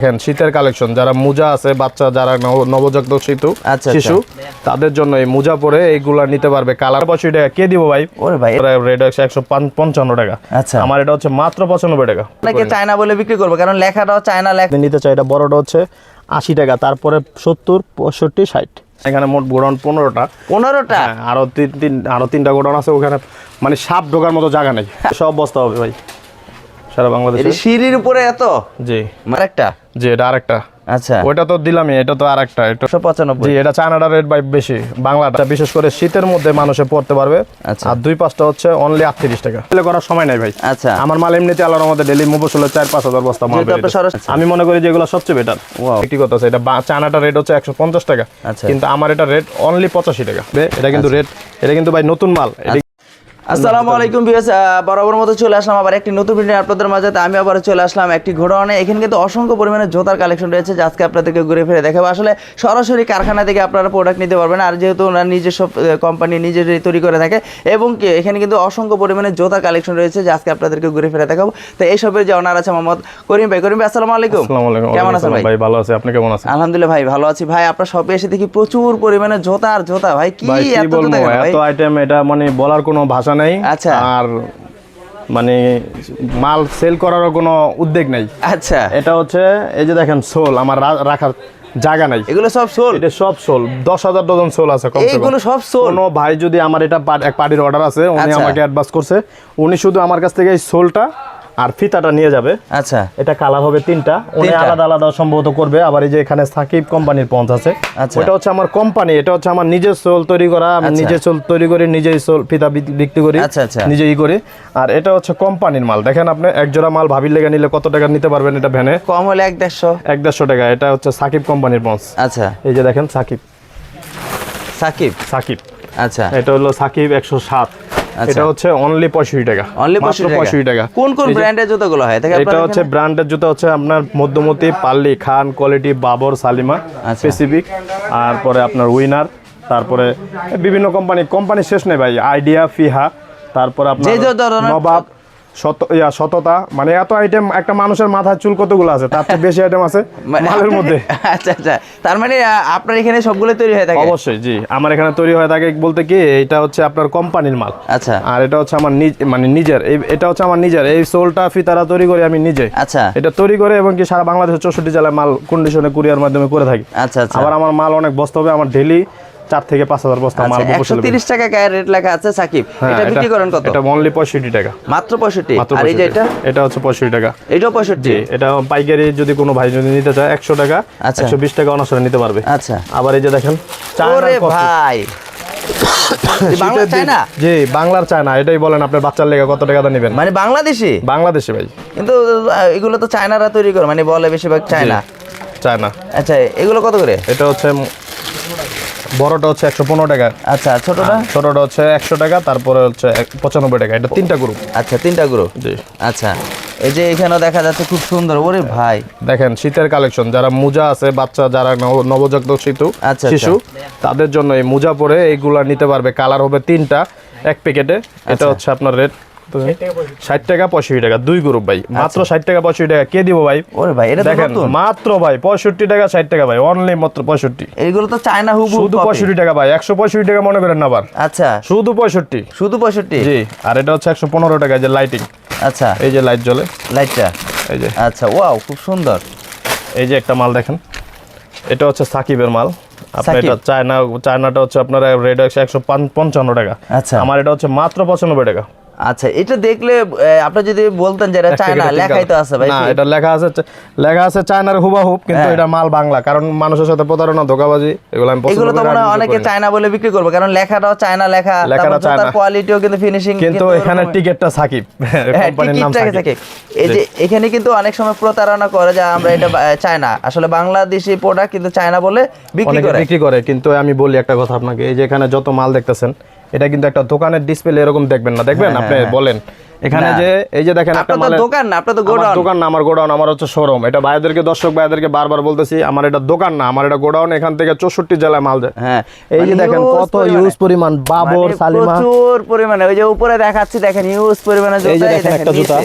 দেখেন শীতের কালেকশন। যারা মোজা আছে বাচ্চা যারা নব- নবজাতক শিশু আচ্ছা, শিশু তাদের জন্য এই মোজা পরে এইগুলা নিতে পারবে। কালার পঁয়ষট্টি টাকা কে দিব ভাই? ওরে ভাই। রেট হচ্ছে একশো পঞ্চান্ন টাকা। আচ্ছা। আমার এটা হচ্ছে মাত্র পঁচানব্বই টাকা। অনেকে চায়না বলে বিক্রি করবে কারণ লেখাটাও চায়না লেখা। নিতে চাই এটা বড়টা হচ্ছে আশি টাকা তারপরে সত্তর পঁয়ষট্টি ষাট। এখানে মোট গোডাউন পনেরোটা। পনেরোটা? হ্যাঁ, আরও তিন তিন আরও তিনটা গোডাউন আছে ওখানে মানে সাপ ঢোকার মতো জায়গা নেই। সব বস্তা হবে ভাই। সারা বাংলাদেশে। এটা সিঁড়ির উপরে এত? জি। আরেকটা জি এটা আরেকটা। আচ্ছা। ওইটা তো দিলামই এটা তো আরেকটা এটা একশো পঁচানব্বই। জি এটা চায়নাটা রেট বাই বেশি বাংলাটা বিশেষ করে শীতের মধ্যে মানুষে পড়তে পারবে। আচ্ছা। আর দুই পাঁচটা হচ্ছে অনলি আটত্রিশ টাকা। এগুলো করার সময় নাই ভাই। আচ্ছা। আমার মাল এমনিতে আল্লাহর মধ্যে ডেলি মুবসলে চার পাঁচ হাজার বস্তা মাল আমি মনে করি যেগুলো সবচেয়ে বেটার. একটি কথা আছে এটা চায়নাটা রেট হচ্ছে একশো পঞ্চাশ টাকা। আচ্ছা। কিন্তু আমার এটা রেট অনলি পঁচাশি টাকা। এটা কিন্তু রেট এটা কিন্তু ভাই নতুন মাল। আসসালামু আলাইকুম ভিউয়ার্স বরাবর মতো চলে আসলাম আবার একটি নতুন ভিডিও আপনাদের মাঝে। আমি আবার চলে আসলাম একটি এখানে কিন্তু অসংখ্য পরিমাণে জোতার কালেকশন রয়েছে যা আজকে আপনাদেরকে ঘুরে ফিরে দেখাবো। আসলে সরাসরি কারখানা থেকে আপনারা প্রোডাক্ট নিতে পারবেন আর যেহেতু ওনার নিজস্ব কোম্পানি নিজেরাই তৈরি করে থাকে এবং এখানে কিন্তু অসংখ্য পরিমাণে জোতার কালেকশন রয়েছে যা আজকে আপনাদেরকে ঘুরে ফিরে দেখাবো। তো এইসবের যে অনার আছে মোহাম্মদ করিম ভাই। করিম ভাই আসসালামু আলাইকুম। কেমন আছেন ভাই? ভালো আছে। আপনি কেমন আছেন? আলহামদুলিল্লাহ ভাই ভালো আছি। ভাই আপনার শপে এসে দেখি প্রচুর পরিমাণে জোতা। আর জোতা ভাই কি এত আইটেম এটা মানে বলার কোনো ভাষা নাই আচ্ছা। আর মানে মাল সেল করারও কোনো উদ্যোগ নাই আচ্ছা এটা হচ্ছে এই যে দেখেন সোল আমার রাখার জায়গা নাই এগুলো সব সোল এটা সব সোল দশ হাজার ডজন সোল আছে এগুলো। সব সোল কোনো ভাই যদি আমার এটা এক পার্টির অর্ডার আছে উনি আচ্ছা। আমাকে অ্যাডভান্স করছে উনি শুধু আমার কাছ থেকে এই সোলটা আর ফিতাটা নিয়ে যাবে। আচ্ছা। এটা কালার হবে তিনটা। উনি আলাদা আলাদা সম্ভবত করবে। আবার এই যে এখানে সাকিব কোম্পানির পঞ্চ আছে। আচ্ছা। ওটা হচ্ছে আমার কোম্পানি এটা হচ্ছে আমার নিজের সোল তৈরি করা। আমি আচ্ছা। নিজে সোল তৈরি করি নিজেই সোল ফিতা বিক্রি করি আচ্ছা, আচ্ছা। নিজেই করি। আর এটা হচ্ছে কোম্পানির মাল। দেখেন আপনি এক জোড়া মাল ভাবির লেগে নিলে কত টাকা নিতে পারবেন এটা ভ্যানে? কম হলে এক দেড়শো। এক দেড়শো টাকা। এটা হচ্ছে সাকিব কোম্পানির পঞ্চ আচ্ছা। এই যে দেখেন সাকিব। সাকিব? সাকিব। আচ্ছা। এটা হলো সাকিব একশো সাত। এটা হচ্ছে অনলি পঁয়ষট্টি টাকা। অনলি মাত্র পঁয়ষট্টি টাকা। কোন কোন ব্র্যান্ডের জুতোগুলো হয়? থেকে এটা হচ্ছে ব্র্যান্ডের জুতো হচ্ছে আপনার মধ্যমতি পাল্লি খান কোয়ালিটি বাবর সালিমা আচ্ছা। স্পেসিফিক আর পরে আপনার উইনার তারপরে বিভিন্ন কোম্পানি কোম্পানি শেষ নেই ভাই আইডিয়া ফিহা তারপরে আপনার নবাব মানে এত আইটেম একটা মানুষের মাথায় চুল কতগুলো আছে? তার চেয়ে বেশি আইটেম আছে মালের মধ্যে। আচ্ছা আচ্ছা। তার মানে আপনার এখানে সবগুলো তৈরি হয়ে থাকে? অবশ্যই জি। আমার এখানে তৈরি হয়ে থাকে বলতে কি এটা হচ্ছে আপনার কোম্পানির মাল। আচ্ছা। আর এটা হচ্ছে আমার নিজ মানে নিজের। এটা হচ্ছে আমার নিজের। এই সোলটা ফিতারা তৈরি করি আমি নিজে। আচ্ছা। এটা তৈরি করে এবং কি সারা বাংলাদেশের চৌষট্টি জেলায় মাল কন্ডিশনে কুরিয়ার মাধ্যমে করে থাকি। আচ্ছা আচ্ছা। আবার আমার মাল অনেক বস্তা হবে আমার ডেলি চার থেকে পাঁচ হাজার বস্তা মাল আচ্ছা একশো তিরিশ টাকা গায়ের রেট লেখা আছে সাকিব। হ্যাঁ, এটা বিক্রি করেন কত? এটা অনলি পঁয়ষট্টি টাকা। মাত্র পঁয়ষট্টি? আর এই যে এটা? এটা হচ্ছে পঁয়ষট্টি টাকা। এটাও পঁয়ষট্টি? এটা পাইকারি যদি কোনো ভাই যদি নিতে চায় একশো টাকা আচ্ছা। একশো বিশ টাকা অনাসরে নিতে পারবে। আচ্ছা। আবার এই যে দেখেন ভাই। বাংলা শীতের দিন- চায়না? জি বাংলার চায়না। এটাই বলেন আপনার বাচ্চার লেগে কত টাকা দিয়ে নেবেন? মানে বাংলাদেশি? বাংলাদেশে ভাই। কিন্তু এগুলো তো চায়নারা তৈরি করে মানে বলে বেশিরভাগ চায়না। চায়না। আচ্ছা এগুলো কত করে? এটা হচ্ছে বড়টা হচ্ছে একশো পনেরো টাকা। আচ্ছা ছোটটা? ছোটটা হচ্ছে একশো টাকা তারপরে হচ্ছে পঁচানব্বই টাকা। এটা তিনটা গ্রুপ আচ্ছা তিনটা গ্রুপ জি। আচ্ছা এই যে এখানেও দেখা যাচ্ছে খুব সুন্দর। ওরে ভাই। দেখেন শীতের কালেকশন। যারা মোজা আছে বাচ্চা যারা নব- নবজাতক শিশু আচ্ছা, শিশু তাদের জন্য এই মোজা পরে এইগুলা নিতে পারবে। কালার হবে তিনটা এক প্যাকেটে আচ্ছা। এটা হচ্ছে আপনার রেট ষাট টাকা পঁয়ষট্টি টাকা দুই গ্রুপ ভাই। মাত্র ষাট টাকা পঁয়ষট্টি টাকা। কে দিব ভাই? ওরে ভাই এটা দেখেন মাত্র ভাই পঁয়ষট্টি টাকা ষাট টাকা ভাই অনলি মাত্র পঁয়ষট্টি। তো চায়না হুবু শুধু পঁয়ষট্টি টাকা ভাই একশো পঁয়ষট্টি টাকা মনে করেন না আবার। আচ্ছা। শুধু পঁয়ষট্টি। শুধু পঁয়ষট্টি? জি আর এটা হচ্ছে একশো পনেরো টাকা যে লাইটিং আচ্ছা। এই যে লাইট জ্বলে। লাইটটা এই যে। আচ্ছা ওয়াও খুব সুন্দর। এই যে একটা মাল দেখেন। এটা হচ্ছে সাকিবের মাল। আপনার এটা চায়না চায়নাটা হচ্ছে আপনার রেট হচ্ছে একশো পঞ্চান্ন টাকা। আচ্ছা। আমার এটা হচ্ছে মাত্র পঁচানব্বই টাকা। আচ্ছা এটা দেখলে আপনি যদি বলতেন যে এটা চায়না লেখাই তো আছে ভাই না এটা লেখা আছে লেখা আছে চায়নার হুবাহুব কিন্তু হ্যাঁ। এটা মাল বাংলা কারণ মানুষের সাথে প্রতারণা ধোকাবাজি এগুলো আমি পছন্দ এগুলো তো মনে হয় অনেকে চায়না বলে বিক্রি করবে কারণ লেখাটাও চায়না লেখা লেখাটা চায়না। কোয়ালিটিও কিন্তু ফিনিশিং কিন্তু এখানে টিকিটটা সাকিব কোম্পানির নাম সাকিব। এই যে এখানে কিন্তু অনেক সময় প্রতারণা করে যে আমরা এটা বা- চায়না। আসলে বাংলাদেশি প্রোডাক্ট কিন্তু চায়না বলে বিক্রি করে। বিক্রি করে কিন্তু আমি বলি একটা কথা আপনাকে এই যে এখানে যত মাল দেখতেছেন এটা কিন্তু একটা দোকানের ডিসপ্লে এরকম দেখবেন না। দেখবেন? আপনি বলেন। এখানে হ্যাঁ, যে এই যে দেখেন একটা মালের দোকান না আপনার তো আমার গোডাউন। দোকান না আমার গোডাউন আমার হচ্ছে শোরুম এটা ভাইদেরকে দর্শক ভাইদেরকে বারবার বলতেছি আমার এটা দোকান না আমার এটা গোডাউন এখান থেকে চৌষট্টি জেলায় মাল যায়। হ্যাঁ এই যে মানে দেখেন কত ইউজ পরিমাণ বাবর মানে সালিমা। প্রচুর পরিমাণে। ওই যে উপরে দেখাচ্ছি দেখেন ইউজ পরিমাণে জুতা এই যে দেখেন একটা জুতা।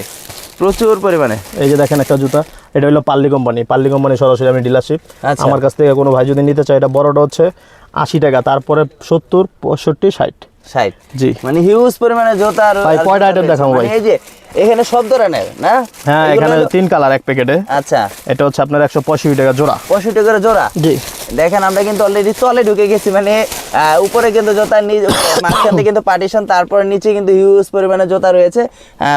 প্রচুর পরিমাণে। এই যে দেখেন একটা জুতা এটা হলো পাল্লি কোম্পানি। পাল্লি কোম্পানি সরাসরি আমি ডিলারশিপ আচ্ছা। আমার কাছ থেকে কোনো ভাই যদি নিতে চায় এটা বড়টা হচ্ছে আশি টাকা তারপরে সত্তর পঁয়ষট্টি ষাট। ষাট জি। মানে হিউজ পরিমাণে জুতা আর ভাই, কয়টা জুতা দেখাবো মানে ভাই? এই যে এখানে সব ধরনের না? হ্যাঁ এখানে তিন কালার এক প্যাকেটে আচ্ছা। এটা হচ্ছে আপনার একশো পঁয়ষট্টি টাকা জোড়া। পঁয়ষট্টি করে জোড়া? জি। দেখেন আমরা কিন্তু অলরেডি তলে ঢুকে গেছি মানে উপরে কিন্তু নিচ- মাঝখানে কিন্তু পার্টিশন তারপরে নিচে কিন্তু হিউজ পরিমাণে জোতা রয়েছে।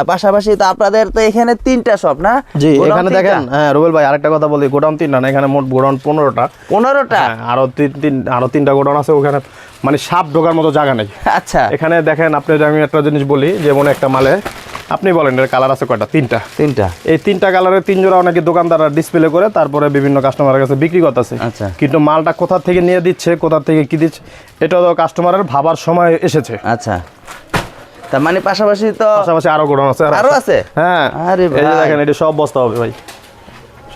পাশাপাশি তো আপনাদের তো এখানে তিনটা শপ না? জি এখানে দেখেন হ্যাঁ রুবেল ভাই আরেকটা কথা বলি গোডাউন তিনটা না এখানে মোট গোডাউন পনেরোটা। পনেরোটা? হ্যাঁ আরও তিন তিন আরও তিনটা গোডাউন আছে ওখানে মানে সাপ ঢোকার মতো জায়গা নেই। আচ্ছা। এখানে দেখেন আপনি আমি একটা জিনিস বলি যেমন একটা মালে আপনি বলেন এর কালার আছে কয়টা? তিনটা। তিনটা। এই তিনটা কালারের তিন জোড়া অনেকে দোকানদাররা ডিসপ্লে করে তারপরে বিভিন্ন কাস্টমারের কাছে বিক্রি করতেছে। আচ্ছা। কিন্তু মালটা কোথা থেকে নিয়ে দিচ্ছে কোথা থেকে কি দিচ্ছে এটা তো কাস্টমারের ভাবার সময় এসেছে। আচ্ছা। তার মানে পাশাপাশি তো পাশাপাশি আরও গোডাউন আছে আরও আছে। হ্যাঁ। আরে ভাই। দেখেন এটা সব বস্তা হবে ভাই।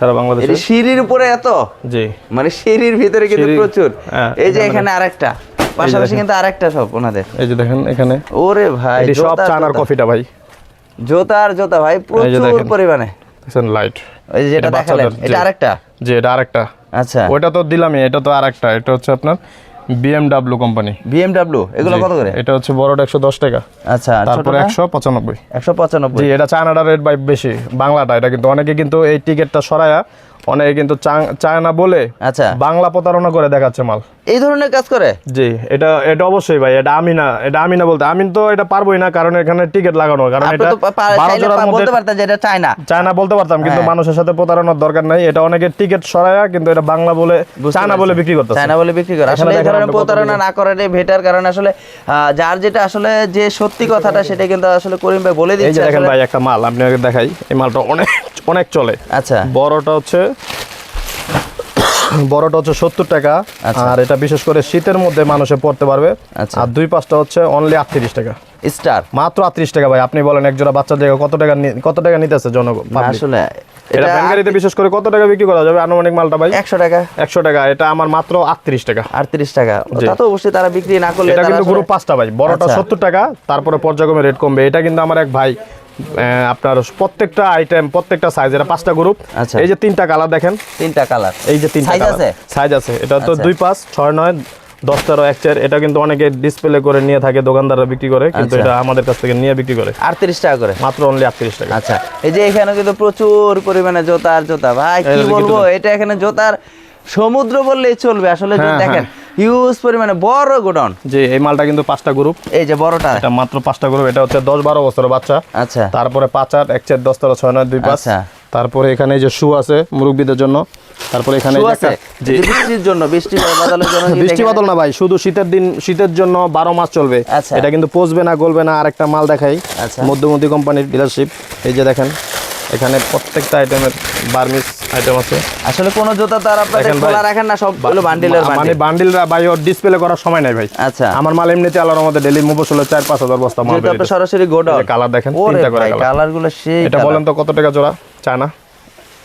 সারা বাংলাদেশে। সিঁড়ির উপরে এত? জি। মানে সিঁড়ির ভিতরে কিন্তু প্রচুর। হ্যাঁ, এই যে এখানে- আরেকটা। পাশাপাশি কিন্তু আরেকটা সব ওনাদের। এই যে দেখেন এখানে। ওরে ভাই এটি সব চানার। কফিটা ভাই। জোতার জোতা ভাই প্রচুর পরিমাণে। দেখছেন লাইট ওই যেটা দেখালেন এটা আরেকটা? জি এটা আরেকটা। আচ্ছা। ওটা তো দিলামই এটা তো আরেকটা এটা হচ্ছে আপনার বিএমডাব্লিউ কোম্পানি বিএমডব্লিউ এগুলো কত করে? এটা হচ্ছে বড়টা একশো দশ টাকা। আচ্ছা তারপর তারপরে ছোটটা? একশো পঁচানব্বই। একশো পঁচানব্বই। জি এটা চায়নাটা রেট বাই বেশি বাংলাটা এটা কিন্তু অনেকে কিন্তু এই টিকেটটা সরায়া অনেকে কিন্তু চাং- চায়না বলে আচ্ছা। বাংলা প্রতারণা করে দেখাচ্ছে মাল। এই ধরনের কাজ করে? জি এটা এটা অবশ্যই ভাই এটা আমি না এটা আমি না বলতে আমি তো এটা পারবোই না কারণ এখানে টিকিট লাগানো কারণ এটা বলতে পারতেন যে এটা চায় না চায়না বলতে পারতাম কিন্তু হ্যাঁ। মানুষের সাথে প্রতারণার দরকার নাই এটা অনেকে টিকিট সরায়া কিন্তু এটা বাংলা বলে চায়না বলে বিক্রি করতেছে। চায়না বলে বিক্রি করে। আসলে এই ধরনের প্রতারণা না করাটাই ভেটার কারণ আসলে যার যেটা আসলে যে সত্যি কথাটা সেটা কিন্তু আসলে করিম ভাই বলে এই দিচ্ছে দেখেন ভাই একটা মাল আপনাকে দেখাই এই মালটা অনেক অনেক চলে। আচ্ছা। বড়টা হচ্ছে বড়টা হচ্ছে সত্তর টাকা। আচ্ছা। আর এটা বিশেষ করে শীতের মধ্যে মানুষে পড়তে পারবে। আচ্ছা। আর দুই পাঁচটা হচ্ছে অনলি আটত্রিশ টাকা। স্টার। মাত্র আটত্রিশ টাকা ভাই আপনি বলেন একজোড়া বাচ্চা জায়গা কত টাকা কত টাকা নিতেছে জনগণ আসলে এটা এটা ভ্যান গাড়িতে বিশেষ করে কত টাকা বিক্রি করা যাবে আনুমানিক মালটা ভাই? একশো টাকা। একশো টাকা এটা আমার মাত্র আটত্রিশ টাকা। আটত্রিশ টাকা। তা তো অবশ্যই তারা বিক্রি না করলে এটা কিন্তু গ্রুপ পাঁচটা ভাই বড়টা আচ্ছা। সত্তর টাকা তারপরে পর্যায়ক্রমে রেট কমবে। এটা কিন্তু আমার এক ভাই আপনার প্রত্যেকটা আইটেম প্রত্যেকটা সাইজ এটা পাঁচটা গ্রুপ আচ্ছা। এই যে তিনটা কালার দেখেন। তিনটা কালার এই যে তিনটা Size আছে? সাইজ আছে। এটা তো আচ্ছা। দুই পাঁচ ছয় নয় দশ তেরো এক চার এটা কিন্তু অনেকে ডিসপ্লে করে নিয়ে থাকে দোকানদাররা বিক্রি করে কিন্তু আচ্ছা। এটা আমাদের কাছ থেকে নিয়ে বিক্রি করে। আটত্রিশ টাকা করে? মাত্র অনলি আটত্রিশ টাকা। আচ্ছা এই যে এখানে কিন্তু প্রচুর পরিমাণে জোতা আর জোতা। ভাই কি বলব এটা এখানে জোতার সমুদ্র বললেই চলবে। আসলে হ্যাঁ, দেখেন হিউজ পরিমাণে বড় গোডাউন। যে এই মালটা কিন্তু পাঁচটা গ্রুপ এই যে বড়টা। এটা মাত্র পাঁচটা গ্রুপ এটা হচ্ছে দশ বারো বছরের বাচ্চা। আচ্ছা। তারপরে পাঁচ আট এক চার দশ তেরো ছয় নয় দুই পাঁচ। আচ্ছা। তারপরে এখানে যে শু আছে মুরব্বীদের জন্য। তারপরে এখানে যে একটা- বৃষ্টির জন্য বৃষ্টি বাদলের জন্য বৃষ্টি বাদল না ভাই শুধু শীতের দিন শীতের জন্য বারো মাস চলবে। আচ্ছা। এটা কিন্তু পচবে না গলবে না আরেকটা মাল দেখাই। আচ্ছা। মধ্যমতি কোম্পানির ডিলারশিপ এই যে দেখেন এখানে প্রত্যেকটা আইটেমের বার্মিস আইটেম আছে। আসলে কোন জুতা তো আর আপনাদের খোলা রাখেন না সবগুলো বান্ডিলের মানে বান্ডিলরা ভাই ওর ডিসপ্লে করার সময় নাই ভাই। আচ্ছা। আমার মাল এমনিতে আলার মধ্যে ডেলি হলো চার পাঁচ হাজার বস্তা মাল যেহেতু আপনার সরাসরি গোডাউন কালার দেখেন, তিনটা করে কালারগুলো সেই এটা বলেন তো কত টাকা জোড়া? চায়না?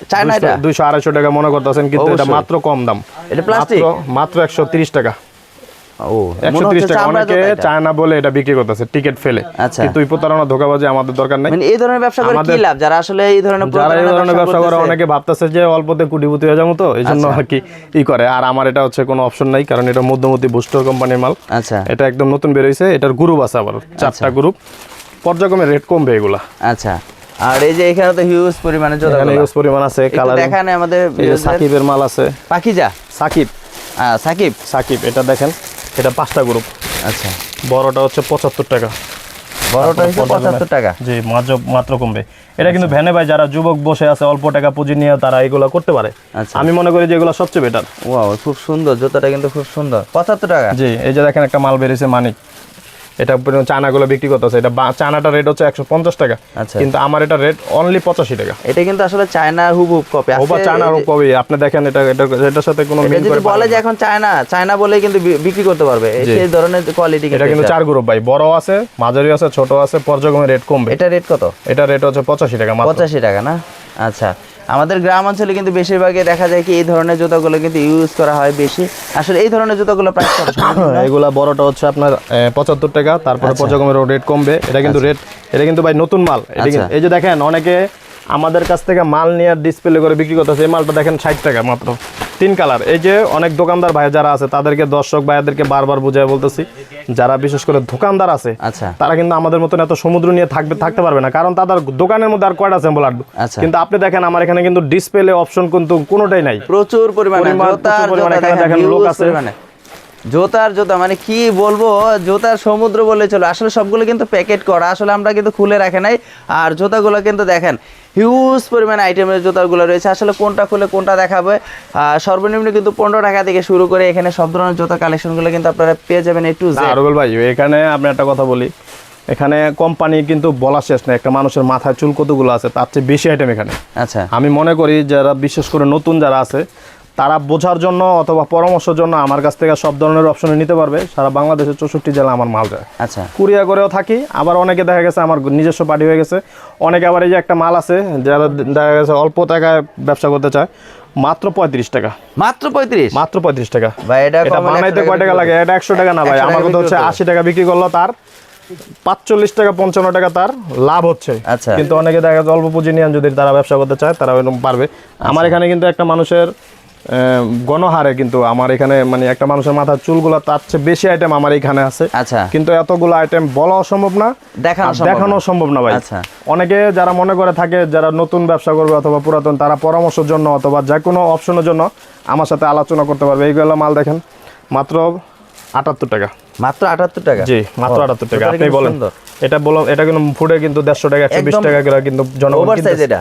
চায়না এটা? দুইশো আড়াইশো টাকা মনে করতেছেন কিন্তু এটা মাত্র কম দাম। এটা প্লাস্টিক মাত্র- মাত্র একশো তিরিশ টাকা। ও একশো তিরিশ হচ্ছে টাকা অনেকে চায়না বলে এটা বিক্রি করতেছে টিকিট ফেলে। আচ্ছা। কিন্তু এই প্রতারণা ধোকাবাজি আমাদের দরকার নেই। মানে এই ধরনের ব্যবসা করে কি লাভ? যারা আসলে এই ধরনের যারা এই ধরনের ব্যবসা করে অনেকে ভাবতেছে যে অল্পতে কুটিপুতি হয়ে যাব তো এই জন্য আচ্ছা। আর কি ই করে। আর আমার এটা হচ্ছে কোনো অপশন নাই কারণ এটা মধ্যমতি বুস্টার কোম্পানির মাল। আচ্ছা। এটা একদম নতুন বেরোইছে এটার গ্রুপ আছে আবার চারটা গ্রুপ পর্যায়ক্রমে রেট কমবে এগুলা। আচ্ছা। আর এই যে এখানে তো হিউজ পরিমাণে জোতা এখানে ইউজ পরিমাণ আছে কালার দেখান আমাদের। সাকিবের মাল আছে। পাখিজা? সাকিব। আহ, সাকিব? সাকিব এটা দেখেন এটা পাঁচটা গ্রুপ আচ্ছা। বড়টা হচ্ছে পঁচাত্তর টাকা। বড়টা হচ্ছে পঁচাত্তর টাকা? জি মাত্র মাত্র কমবে। এটা কিন্তু ভ্যানে ভাই যারা যুবক বসে আছে অল্প টাকা পুঁজি নিয়ে তারা এগুলো করতে পারে। আচ্ছা। আমি মনে করি যে এগুলো সবচেয়ে বেটার ওয়াও খুব সুন্দর জুতাটা কিন্তু খুব সুন্দর। পঁচাত্তর টাকা? জি এই যে দেখেন একটা মাল বেরিয়েছে মানিক। এটা চায়নাগুলো বিক্রি করতেছে। এটা চায়নাটার রেট হচ্ছে একশো পঞ্চাশ টাকা। আচ্ছা। কিন্তু আমার এটা রেট অনলি পঁচাশি টাকা। এটা কিন্তু আসলে চায়নার হুবহুব কপি ওবা চায়না কবি আপনি দেখেন এটা এটা এটার সাথে কোনো মিল করে বলে যে এখন চায়না চায়না বলে কিন্তু বিক্রি করতে পারবে। এই সেই ধরনের কোয়ালিটি এটা কিন্তু চার গ্রুপ ভাই। বড় আছে মাঝারি আছে ছোট আছে পর্যায়ক্রমে রেট কমবে। এটা রেট কত? এটা রেট হচ্ছে পঁচাশি টাকা মাত্র। পঁচাশি টাকা না? আচ্ছা। আমাদের গ্রাম অঞ্চলে কিন্তু বেশিরভাগই দেখা যায় কি এই ধরনের জুতাগুলো কিন্তু ইউজ করা হয় বেশি। আসলে এই ধরনের জুতাগুলো প্রাইস কত এগুলা বড়টা হচ্ছে আপনার পঁচাত্তর টাকা তারপরে আচ্ছা। রেট কমবে। এটা কিন্তু রেট এটা কিন্তু ভাই নতুন মাল। আচ্ছা। এই যে দেখেন অনেকে আমাদের কাছ থেকে মাল নিয়ে ডিসপ্লে করে বিক্রি করতেছে। এই মালটা দেখেন ষাট টাকা মাত্র। তিন কালার এই যে অনেক দোকানদার ভাই যারা আছে তাদেরকে দর্শক ভাইয়াদেরকে বারবার বুঝাই বলতেছি যারা বিশেষ করে দোকানদার আছে আচ্ছা। তারা কিন্তু আমাদের মতন এত সমুদ্র নিয়ে থাকবে থাকতে পারবে না। কারণ তাদের দোকানের মধ্যে আর কয়টা স্যাম্পল আটবে আচ্ছা। কিন্তু আপনি দেখেন আমার এখানে কিন্তু ডিসপ্লে অপশন কিন্তু কোনোটাই নাই। প্রচুর পরিমাণে দেখেন লোক আছে। জোতার জোতা মানে কি বলব জোতার সমুদ্র বলে চলো। আসলে সবগুলো কিন্তু প্যাকেট করা আসলে আমরা কিন্তু খুলে রাখে নাই। আর জুতাগুলো কিন্তু দেখেন হিউজ পরিমাণে আইটেমের জুতাগুলো রয়েছে। আসলে কোনটা খুলে কোনটা দেখাবে সর্বনিম্ন কিন্তু পনেরো টাকা থেকে শুরু করে এখানে সব ধরনের জুতা কালেকশনগুলো কিন্তু আপনারা পেয়ে যাবেন একটু রুবেল ভাই এখানে আপনি একটা কথা বলি। এখানে কোম্পানি কিন্তু বলা শেষ না একটা মানুষের মাথায় চুল কতগুলো আছে তার চেয়ে বেশি আইটেম এখানে। আচ্ছা। আমি মনে করি যারা বিশেষ করে নতুন যারা আছে তারা বোঝার জন্য অথবা পরামর্শের জন্য আমার কাছ থেকে সব ধরনের অপশনে নিতে পারবে। সারা বাংলাদেশের চৌষট্টি জেলা আমার মাল যায়। আচ্ছা। কুরিয়া করেও থাকি আবার অনেকে দেখা গেছে আমার নিজস্ব পার্টি হয়ে গেছে। অনেকে আবার এই যে একটা মাল আছে যারা দেখা গেছে অল্প টাকায় ব্যবসা করতে চায় মাত্র পঁয়ত্রিশ টাকা। মাত্র পঁয়ত্রিশ? মাত্র পঁয়ত্রিশ টাকা। ভাই এটা বানাইতে কয় টাকা লাগে? এটা একশো টাকা না ভাই? আমার কথা হচ্ছে আশি টাকা বিক্রি করল তার পাঁচচল্লিশ টাকা পঞ্চান্ন টাকা তার লাভ হচ্ছে। আচ্ছা। কিন্তু অনেকে দেখা যাচ্ছে অল্প পুঁজি নিয়ে যদি তারা ব্যবসা করতে চায় তারা পারবে। আমার এখানে কিন্তু একটা মানুষের গণহারে কিন্তু আমার এখানে মানে একটা মানুষের মাথার চুলগুলো তার চেয়ে বেশি আইটেম আমার এখানে আছে। আচ্ছা। কিন্তু এতগুলো আইটেম বলা অসম্ভব না দেখানো দেখানো সম্ভব না। ভাই। আচ্ছা। অনেকে যারা মনে করে থাকে যারা নতুন ব্যবসা করবে অথবা পুরাতন তারা পরামর্শের জন্য অথবা যে কোনো অপশনের জন্য আমার সাথে আলোচনা করতে পারবে। এইগুলো মাল দেখেন মাত্র আটাত্তর টাকা। মাত্র আটাত্তর টাকা? জি মাত্র ও, আটাত্তর টাকা। আপনি বলেন এটা বলো এটা কিন্তু ফুটে কিন্তু দেড়শো টাকা একশো বিশ একদম টাকা করে কিন্তু জনগণ এটা?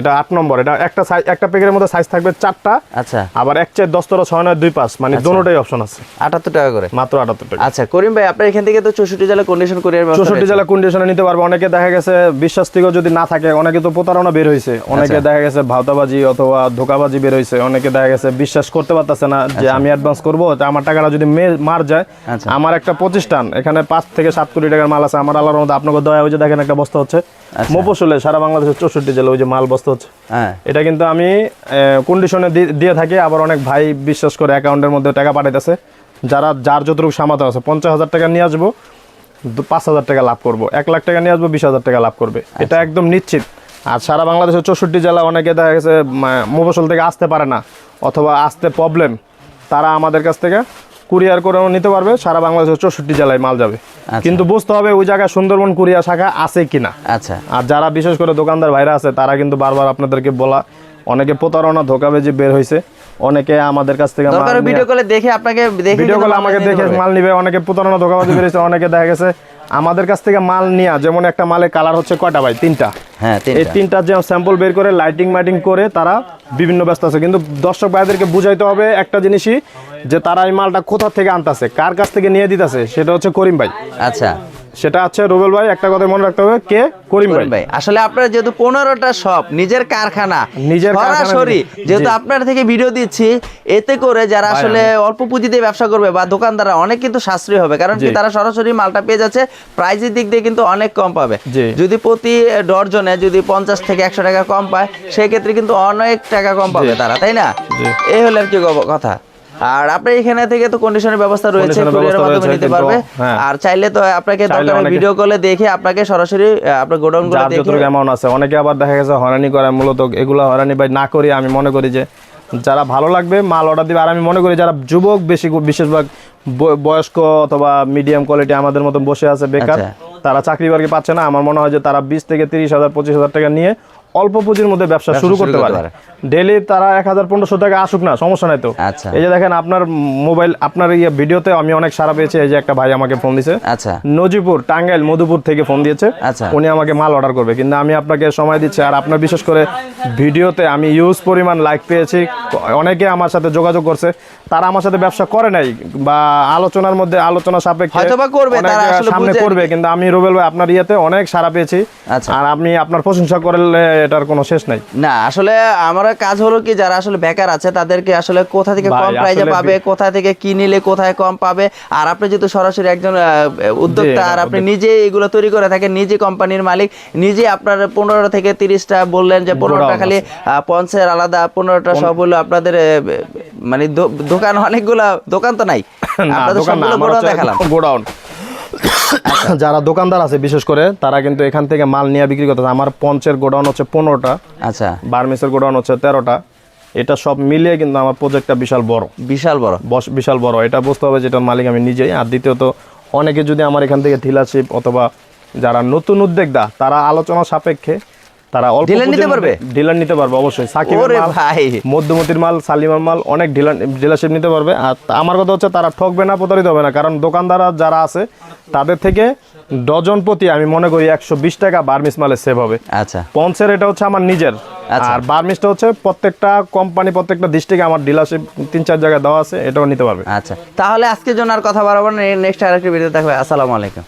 এটা আট নম্বর এটা একটা সাইজ একটা প্যাকেটের মধ্যে সাইজ থাকবে চারটা। আচ্ছা। আবার এক চার দশ তেরো ছয় নয় দুই পাঁচ মানে দুটোটাই অপশন আছে। আটাত্তর টাকা করে? মাত্র আটাত্তর টাকা। আচ্ছা করিম ভাই আপনার এখান থেকে তো চৌষট্টি জেলা কন্ডিশন করিয়ার ব্যবস্থা চৌষট্টি রয়েছে। জেলা কন্ডিশনে নিতে পারবে। অনেকে দেখা গেছে বিশ্বাস থেকেও যদি না থাকে অনেকে তো প্রতারণা বের হয়েছে। অনেকে আচ্ছা। দেখা গেছে ভাওতাবাজি অথবা ধোকাবাজি বের হয়েছে। অনেকে দেখা গেছে বিশ্বাস করতে পারতেছে না যে আমি অ্যাডভান্স করব তা আমার টাকাটা যদি মার যায় আচ্ছা। আমার একটা প্রতিষ্ঠান এখানে পাঁচ থেকে সাত কোটি টাকার মাল আছে। আমার আল্লাহর মধ্যে আপনাকে দয়া যে দেখেন একটা বস্তা হচ্ছে। আচ্ছা। মফসলে সারা বাংলাদেশের চৌষট্টি জেলা ওই যে মাল বস্তা হচ্ছে। হ্যাঁ। এটা কিন্তু আমি কন্ডিশনে দিয়ে থাকি। আবার অনেক ভাই বিশ্বাস করে অ্যাকাউন্টের মধ্যে টাকা পাঠাইতেছে। যারা যার যতটুকু সামাতে আছে পঞ্চাশ হাজার টাকা নিয়ে আসব পাঁচ হাজার টাকা লাভ করব। এক লাখ টাকা নিয়ে আসব বিশ হাজার টাকা লাভ করবে। এটা একদম নিশ্চিত। আর সারা বাংলাদেশের চৌষট্টি জেলা অনেকে দেখা গেছে মোবাসল থেকে আসতে পারে না অথবা আসতে প্রবলেম তারা আমাদের কাছ থেকে কুরিয়ার করেও নিতে পারবে সারা বাংলাদেশের চৌষট্টি জেলায় মাল যাবে। কিন্তু বুঝতে হবে ওই জায়গায় সুন্দরবন কুরিয়ার শাখা আছে কিনা। আচ্ছা। আর যারা বিশেষ করে দোকানদার ভাইরা আছে তারা কিন্তু বারবার আপনাদেরকে বলা অনেকে প্রতারণা ধোকাবেজি বের হয়েছে অনেকে আমাদের কাছ থেকে দরকার ভিডিও কলে দেখে আপনাকে দেখে ভিডিও কলে আমাকে দেখে মাল নিবে অনেকে প্রতারণা ধোকাবাজি বের হয়েছে অনেকে দেখা গেছে আমাদের কাছ থেকে মাল নিয়া যেমন একটা মালের কালার হচ্ছে কয়টা ভাই? তিনটা। হ্যাঁ এই তিনটা। তিনটা যে স্যাম্পল বের করে লাইটিং মাইটিং করে তারা বিভিন্ন ব্যস্ত আছে। কিন্তু দর্শক ভাইদেরকে বুঝাইতে হবে একটা জিনিসই যে তারা এই মালটা কোথা থেকে আনতাছে কার কাছ থেকে নিয়ে দিতেছে সেটা হচ্ছে করিম ভাই। আচ্ছা। সেটা আছে রুবেল ভাই একটা কথা মনে রাখতে হবে কে? করিম ভাই। আসলে আপনার যেহেতু পনেরোটা শপ নিজের কারখানা নিজের সরাসরি যেহেতু আপনার থেকে ভিডিও দিচ্ছি এতে করে যারা আসলে অল্প পুঁজিতে ব্যবসা করবে বা দোকানদাররা অনেক কিন্তু সাশ্রয়ী হবে কারণ কি তারা সরাসরি মালটা পেয়ে যাচ্ছে প্রাইজের দিক দিয়ে কিন্তু অনেক কম পাবে। যদি প্রতি ডর্জনে যদি পঞ্চাশ থেকে একশো টাকা কম পায় সেক্ষেত্রে কিন্তু অনেক টাকা কম পাবে তারা তাই না? এই হলো আর কি কথা। আর আপনার এখানে থেকে তো কন্ডিশনের ব্যবস্থা রয়েছে কুরিয়ারের মাধ্যমে নিতে পারবে হ্যাঁ। আর চাইলে তো আপনাকে দরকার ভিডিও কলে দেখে আপনাকে সরাসরি আপনার গোডাউনগুলো দেখে যতটুকু অ্যামাউন্ট আছে অনেকে আবার দেখা গেছে হয়রানি করে মূলত এগুলো হয়রানি ভাই না করি আমি মনে করি যে যারা ভালো লাগবে মাল অর্ডার দিবে আর আমি মনে করি যারা যুবক বেশি বিশেষভাগ বয়স্ক অথবা মিডিয়াম কোয়ালিটি আমাদের মতন বসে আছে বেকার আচ্ছা। তারা চাকরি বাকরি পাচ্ছে না আমার মনে হয় যে তারা বিশ থেকে তিরিশ হাজার পঁচিশ হাজার টাকা নিয়ে অল্প পুঁজির মধ্যে ব্যবসা শুরু করতে পারে। ডেলি তারা এক হাজার পনেরোশো টাকা আসুক না সমস্যা নাই তো। আচ্ছা। এই যে দেখেন আপনার মোবাইল আপনার ইয়ে ভিডিওতে আমি অনেক সারা পেয়েছি এই যে একটা ভাই আমাকে ফোন দিয়েছে আচ্ছা। নজিপুর টাঙ্গাইল মধুপুর থেকে ফোন দিয়েছে। আচ্ছা। উনি আমাকে মাল অর্ডার করবে। কিন্তু আমি আপনাকে সময় দিচ্ছি আর আপনার বিশেষ করে ভিডিওতে আমি ইউজ পরিমাণ লাইক পেয়েছি। অনেকে আমার সাথে যোগাযোগ করছে। তারা আমার সাথে ব্যবসা করে নাই বা আলোচনার মধ্যে আলোচনা সাপেক্ষে হয়তোবা করবে, তারা আসলে সামনে করবে। কিন্তু আমি রুবেল ভাই আপনার ইয়েতে অনেক সারা পেয়েছি। আচ্ছা। আর আপনি আপনার প্রশংসা করলে এটার কোনো শেষ নাই। না আসলে আমার কাজ হলো কি যারা আসলে বেকার আছে তাদেরকে আসলে কোথা থেকে কম প্রাইজে পাবে কোথা থেকে কি নিলে কোথায় কম পাবে আর আপনি যেহেতু সরাসরি একজন উদ্যোক্তা আর আপনি নিজে এগুলো তৈরি করে থাকেন নিজে কোম্পানির মালিক নিজে আপনার পনেরো থেকে তিরিশটা বললেন যে পনেরোটা খালি পঞ্চের আলাদা পনেরোটা সব হলো আপনাদের মানে দোকান অনেকগুলা দোকান তো নাই। আপনাদের সবগুলো গোডাউন দেখালাম। গোডাউন। যারা দোকানদার আছে বিশেষ করে তারা কিন্তু এখান থেকে মাল নিয়ে বিক্রি করতেছে আমার পঞ্চের গোডাউন হচ্ছে পনেরোটা আচ্ছা। বার্মিসের গোডাউন হচ্ছে তেরোটা। এটা সব মিলিয়ে কিন্তু আমার প্রজেক্টটা বিশাল বড়। বিশাল বড়? বস বিশাল বড়। এটা বুঝতে হবে যেটা মালিক আমি নিজেই। আর দ্বিতীয়ত অনেকে যদি আমার এখান থেকে ডিলারশিপ অথবা যারা নতুন উদ্যোক্তা তারা আলোচনা সাপেক্ষে তারা অল্প Dealer নিতে পারবে? ডিলার নিতে পারবে অবশ্যই। সাকিবের মাল ভাই। মধ্যমতির মাল সালিমার মাল অনেক ডিলার ডিলারশিপ নিতে পারবে। আর আমার কথা হচ্ছে তারা ঠকবে না প্রতারিত হবে না। কারণ দোকানদাররা যারা আছে তাদের থেকে ডজন প্রতি আমি মনে করি একশো বিশ টাকা বার্মিস মালে সেভ হবে। আচ্ছা। পঞ্চের এটা হচ্ছে আমার নিজের। আচ্ছা। আর বার্মিসটা হচ্ছে প্রত্যেকটা কোম্পানি প্রত্যেকটা ডিস্ট্রিক্টে আমার ডিলারশিপ তিন চার জায়গায় দেওয়া আছে এটাও নিতে পারবে। আচ্ছা। তাহলে আজকের জন্য আর কথা বাড়াবো না নেক্সট আরেকটি ভিডিও দেখবে আসসালামু আলাইকুম।